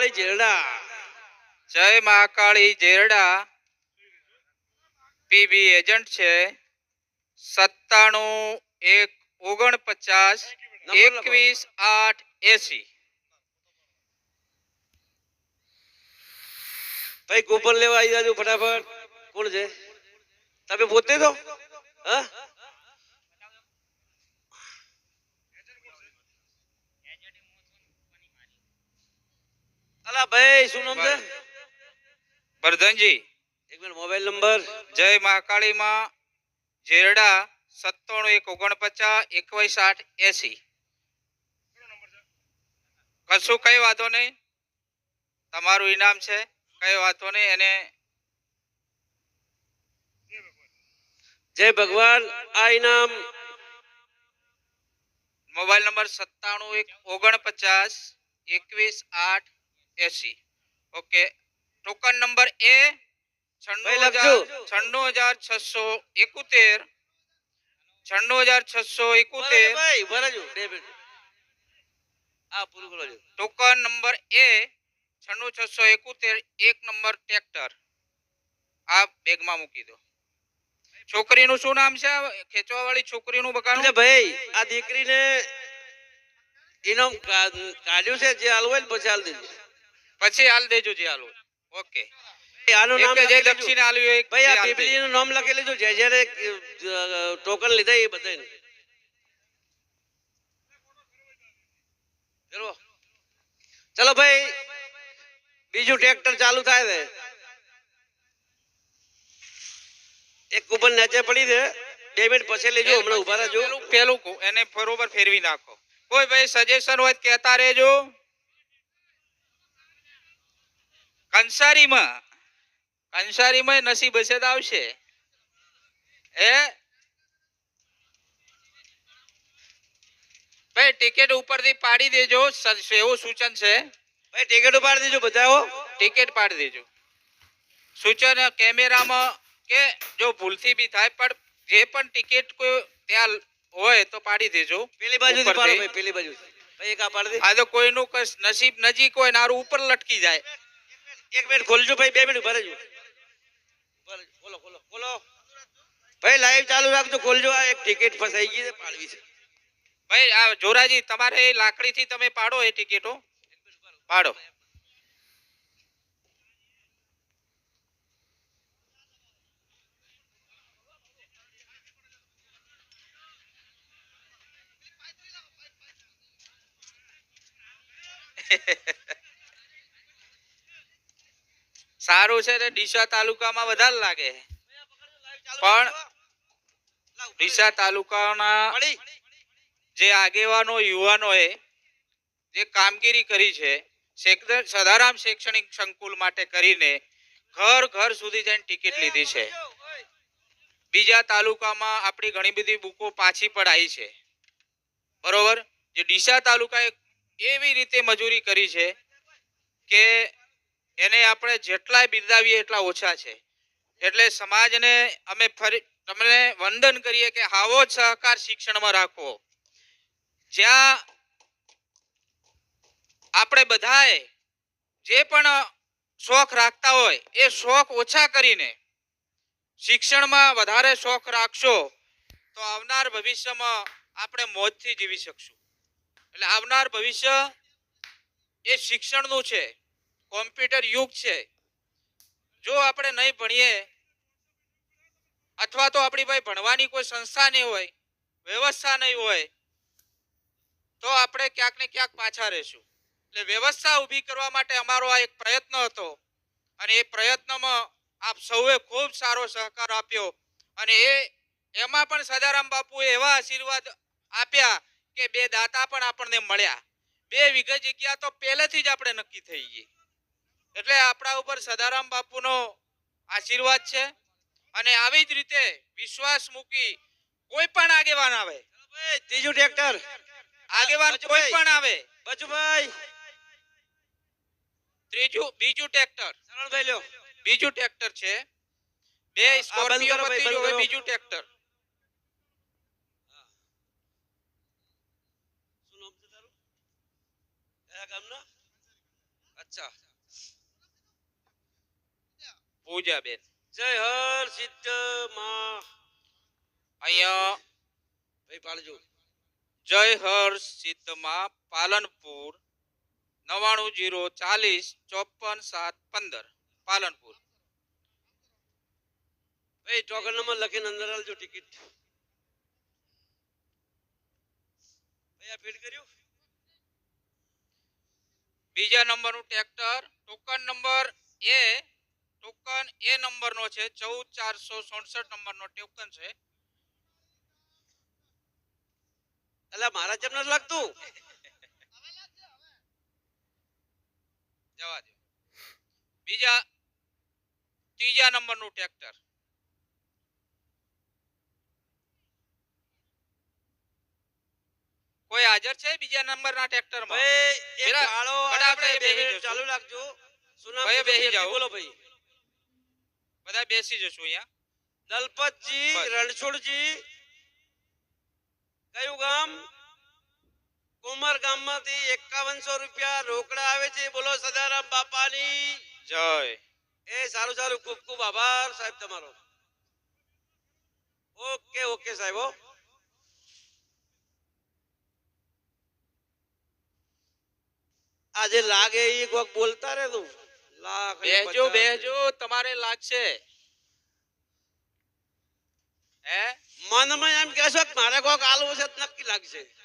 મહાકાળી જેરડા. જય Mahakali Jerda. PB agent છે. સત્તાણું એક ઓગણપચાસ પચાસ એકવીસ આઠ એસી. ભાઈ કૂપન લેવા આવી જાજો ફટાફટ. કોણ છે? તમે પોતે તો? હા? ભાઈ શું નામ છે? વર્ધનજી એક મિનિટ મોબાઈલ નંબર જય મહાકાળીમાં. ઝેરડા સત્તાણું એક ઓગણપચાસ એકવીસ આઠ એસી. કશું કઈ વાંધો નહીં. તમારું ઇનામ છે કઈ વાંધો નહીં એને જય ભગવાન આ ઇનામ. મોબાઈલ નંબર સત્તાણું એક ઓગણપચાસ એકવીસ આઠ એસી. ઓકે. ટોકન નંબર એ છન્નું ભાઈ હજાર લખજો. છન્નું હજાર છસો એકોતેર છન્નું હજાર છસો એકોતેર. ભાઈ ઊભા રહેજો બે મિનિટ. આ પૂરું કરો છો ટોકન નંબર એ છન્નું છસો એકોતેર એક નંબર ટ્રેક્ટર. આ બેગમાં મૂકી દો. છોકરીનું શું નામ છે? ખેંચવા વાળી છોકરીનું એટલે બકાનું ભાઈ આ દીકરીને ઇનામ કા- કાઢ્યું છે જે હાલવું હોય ને પછી હાલ દેજો. પછી હાલ દેજો જે હાલ ઓકે. આનું નામ જે દક્ષિણ આલ્યું એક ભાઈ આ હાલ દેજો. નામ લખી લેજો. જે જ્યારે ટોકન લીધા એ બધાને ચલો. ચલો ભાઈ બીજું ટ્રેક્ટર ચાલુ થાય છે એક ઉપર નીચે પડી છે બે મિનિટ પછી લેજો હમણાં ઊભા રહેજો. પેલું એને બરોબર ફેરવી નાખો. કોઈ ભાઈ સજેશન હોય કેતા કહેતા રહેજો. કંસારીમાં. કંસારીમાં નસીબ હશે તો આવશે. એ ભાઈ ટિકિટ ઉપરથી પાડી દેજો. એવું સૂચન છે. ભાઈ ટિકિટ ઉપાડી દેજો બધાઓ ટિકિટ પાડી દેજો. સૂચન કેમેરામાં કે જો ભૂલથી બી થાય પણ જે પણ ટિકિટ કોઈ ત્યાં હોય તો પાડી દેજો પેલી બાજુ પાડો ભાઈ પેલી બાજુ ભાઈ એક આ પાડી દે. આ તો કોઈનું નસીબ નજીક હોય ને આરું ઉપર લટકી જાય. એક મિનિટ ખોલજો ભાઈ બે મિનિટ ઊભા રહેજો ઊભા રહેજો. ખોલો ખોલો ખોલો ભાઈ લાઈવ ચાલુ રાખજો ખોલજો આ એક ટિકિટ ફસાઈ ગઈ છે પાડવી છે ભાઈ આ જોરાજી તમારે એ લાકડીથી તમે પાડો એ ટિકિટો પાડો. સારું છે ને ડીસા તાલુકામાં વધારે લાગે. પણ ડીસા તાલુકાના જે આગેવાનો યુવાનોએ જે કામગીરી કરી છે સદારામ શૈક્ષણિક સંકુલ માટે કરીને ઘર ઘર સુધી જઈને ટિકિટ લીધી છે? બીજા તાલુકામાં આપણી ઘણી બધી બુકો પાછી પડાઈ છે. બરોબર? જે ડીસા તાલુકાએ એવી રીતે મજૂરી કરી છે કે એને આપણે જેટલાય બિરદાવીએ એટલા ઓછા છે. એટલે સમાજને અમે ફરી, તમને વંદન કરીએ કે આવો જ સહકાર શિક્ષણમાં રાખવો. જ્યાં આપણે બધાએ જે પણ શોખ રાખતા હોય, એ શોખ ઓછા કરીને શિક્ષણમાં વધારે શોખ રાખશો, તો આવનાર ભવિષ્યમાં આપણે મોજથી જીવી શકશું. એટલે આવનાર ભવિષ્ય એ શિક્ષણનું છે. કોમ્પ્યુટર યુગ છે. જો આપણે નહીં ભણીએ, અથવા તો આપણી ભાઈ ભણવાની કોઈ સંસ્થા નહીં હોય, વ્યવસ્થા નહીં હોય, તો આપણે ક્યાંક ને ક્યાંક પાછા રહેશું. એટલે વ્યવસ્થા ઊભી કરવા માટે અમારો આ એક પ્રયત્ન હતો. અને એ પ્રયત્નમાં આપ સૌએ ખૂબ સારો સહકાર આપ્યો. અને એ, એમાં પણ સદારામ બાપુએ એવા આશીર્વાદ આપ્યા કે બે દાતા પણ આપણને મળ્યા. બે વીઘા જગ્યા તો પહેલેથી જ આપણે નક્કી થઈ ગઈ. એટલે આપણા ઉપર સદારામ બાપુનો આશીર્વાદ છે અને આવી જ રીતે વિશ્વાસ મૂકી કોઈ પણ આગેવાન આવે. ત્રીજું ટ્રેક્ટર. આગેવાન કોઈ પણ આવે. બચુભાઈ. ત્રીજું બીજું ટ્રેક્ટર. સરળભાઈ લ્યો. બીજું ટ્રેક્ટર છે. બે સ્કોર્પિયો હવે બીજું ટ્રેક્ટર. ગામના? અચ્છા. પૂજાબેન. જય હર સિદ્ધમાં અહીંયા ભાઈ પાળજો જય હર સિદ્ધમાં પાલનપુર નવાણું જીરો ચાલીસ ચોપન સાત પંદર. પાલનપુર. ભાઈ ટોકન નંબર લખીને અંદર આલજો ટિકિટ. ભાઈ આ ફીડ કર્યું? બીજા નંબરનું ટ્રેક્ટર ટોકન નંબર એ ટોકન એ નંબરનો છે ચૌદ ચારસો સડસઠ નંબરનો ટોકન છે. એટલે મારા જેમ નથી લાગતું? જવા દો બીજા ત્રીજા નંબરનું ટ્રેક્ટર કોઈ હાજર છે બીજા નંબરના ટ્રેક્ટરમાં ભાઈ એક કાળો આપણે. ચાલુ રાખજો. ભાઈ બેસી જાઓ. બોલો ભાઈ. બધા બેસી જશું અહીંયા. દલપતજી રણછોડજી. કયું ગામ? કુમાર ગામમાંથી એકાવનસો રૂપિયા રોકડા આવે છે. બોલો સદારામ બાપાની. જય. એ સારું સારું. ખૂબ ખૂબ આભાર સાહેબ તમારો. ઓકે ઓકે સાહેબ હો. આજે લાગે એ કોક બોલતા રે તું લાખ બેહજો બેહજો તમારે લાગશે. હે? મનમાં એમ કહેશો કે મારે કોક આલવું છે નક્કી લાગશે.